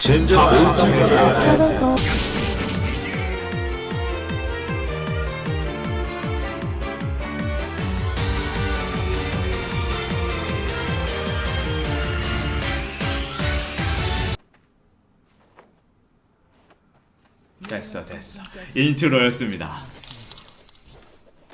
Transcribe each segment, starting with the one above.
진짜 찾아서. 됐어 됐어. 인트로였습니다.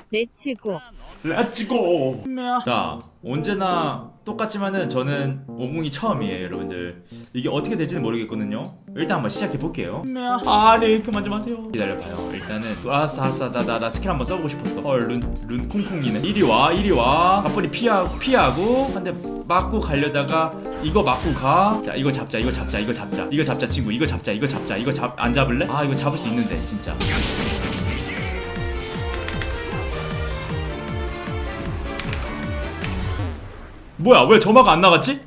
레츠고 렛츠고 자 언제나 똑같지만은 저는 50이 처음이에요 여러분들. 이게 어떻게 될지는 모르겠거든요. 일단 한번 시작해 볼게요. 아네 그만 좀 하세요. 기다려봐요. 일단은 아싸 아싸 나나 나 스킬 한번 써보고 싶었어. 헐룬룬 콩콩이는 이리 와 이리 와. 가뿐히 피하고 피하고 한대 맞고 가려다가 이거 맞고 가 자 이거 잡자 이거 잡자 이거 잡자. 이거 잡자 친구. 이거 잡자 이거 잡자 이거 잡 안 잡을래? 아 이거 잡을 수 있는데 진짜 뭐야 왜 점화가 안 나갔지?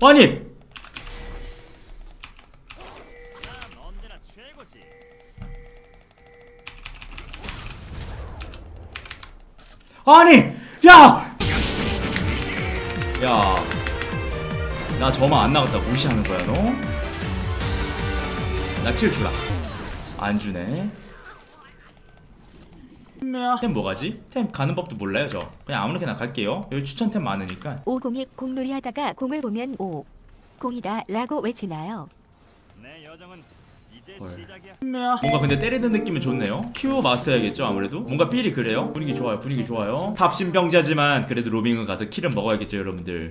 아니 아니 야! 야, 나 저만 안 나갔다 무시하는 거야 너? 나 킬 주라. 안 주네. 템 뭐가지? 템 가는 법도 몰라요 저. 그냥 아무렇게나 갈게요. 여기 추천템 많으니까. 오공이 공놀이 하다가 공을 보면 오 공이다 라고 외치나요? 내 여정은 이제 헐. 시작이야. 뭔가 근데 때리는 느낌은 좋네요. Q 마스터야겠죠 아무래도. 뭔가 삘이 그래요. 분위기 좋아요. 분위기 좋아요. 탑신병자지만 그래도 로밍은 가서 킬은 먹어야겠죠 여러분들.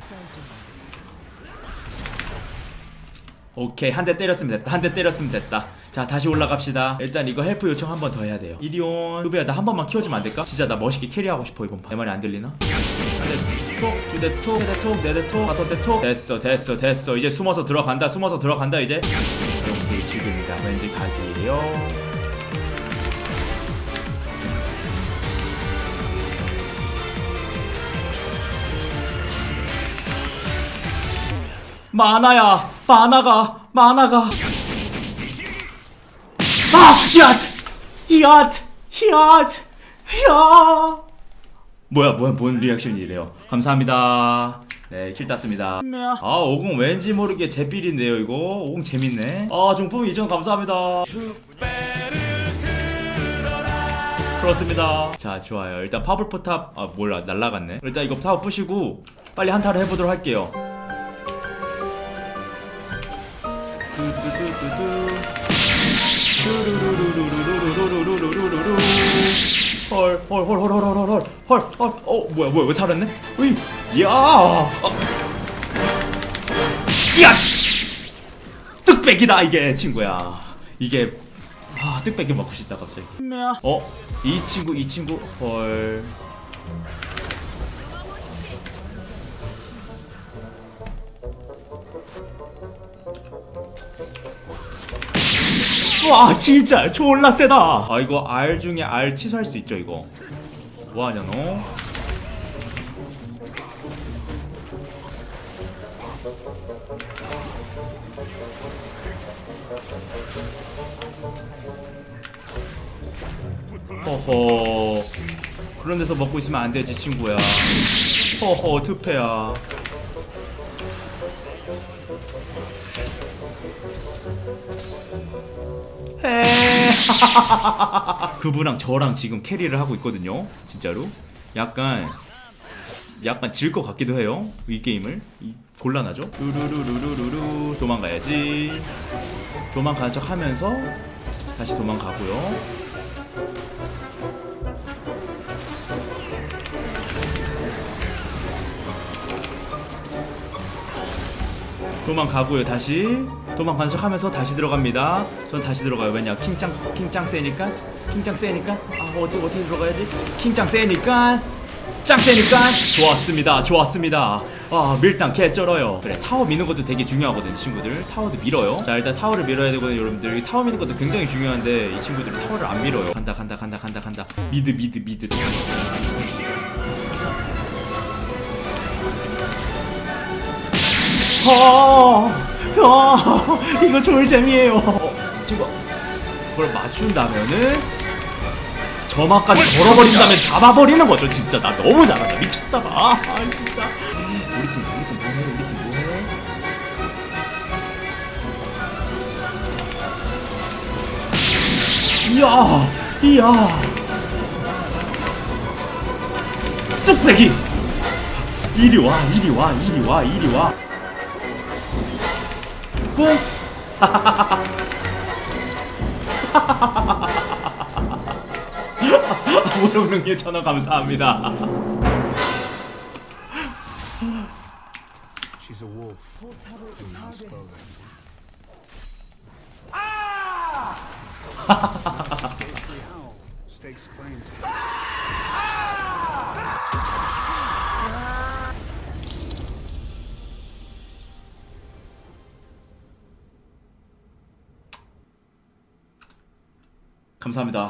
오케이 한 대 때렸으면 됐다. 한 대 때렸으면 됐다. 자 다시 올라갑시다. 일단 이거 헬프 요청 한 번 더 해야 돼요. 이리온 루비야 나 한 번만 키워주면 안 될까? 진짜 나 멋있게 캐리하고 싶어 이번 판. 내 말이 안 들리나? 한대 톡, 두대 톡, 세대 톡, 네 다섯 대 톡. 됐어, 됐어, 됐어. 이제 숨어서 들어간다. 숨어서 들어간다 이제. 오케이 지금이다. 왠지 각이에요. 만화야, 만화가, 만화가. 아, 야, 야, 야, 야. 뭐야, 뭐야, 뭔 리액션이래요? 감사합니다. 네, 킬 땄습니다. 아, 오공 왠지 모르게 제필인데요, 이거. 오공 재밌네. 아, 중품 이전 감사합니다. 그렇습니다. 자, 좋아요. 일단 파블 포탑, 아, 몰라, 날라갔네. 일단 이거 타워 부시고 빨리 한타를 해보도록 할게요. 헐헐헐헐헐헐헐헐헐헐헐헐헐헐 어 뭐야 뭐야 왜 살았네? 으이 야 어. 야 뚝배기다 이게 친구야 이게 아 뚝배기 먹고 싶다 갑자기 어 이 친구 이 친구 헐 와 진짜. 졸라 세다. 아 이거 R 중에 R 취소할 수 있죠 이거? 뭐하냐 너? 허허. 그런 데서 먹고 있으면 안 되지 친구야. 허허 투패야 해. 그분랑 저랑 지금 캐리를 하고 있거든요. 진짜로. 약간 약간 질 것 같기도 해요. 이 게임을. 이, 곤란하죠? 루루루루루루 도망가야지. 도망가는 척 하면서 다시 도망가고요. 도망가고요 다시 도망가는 척 하면서 다시 들어갑니다. 전 다시 들어가요. 왜냐? 킹짱 킹짱 세니까? 킹짱 세니까? 아 어디 어떻게 들어가야지? 킹짱 세니까? 짱 세니까? 좋았습니다. 좋았습니다. 아 밀당 개 쩔어요. 그래 타워 미는 것도 되게 중요하거든 이 친구들. 타워도 밀어요. 자 일단 타워를 밀어야 되거든요 여러분들. 이 타워 미는 것도 굉장히 중요한데 이 친구들은 타워를 안 밀어요. 간다 간다 간다 간다 간다. 미드 미드 미드 어, 어, 이거 둘 재미에요. 지금 그걸 맞춘다면은 점화까지 걸어버린다면 어, 잡아버리는 거죠. 진짜 나 너무 잘한다. 미쳤다 봐. 아 진짜. 우리 팀 우리 팀 뭐해? 우리 팀 뭐해? 이야, 이야. 뚝배기. 이리 와, 이리 와, 이리 와, 이리 와. 뿡! 게 전화 감사합니다 감사합니다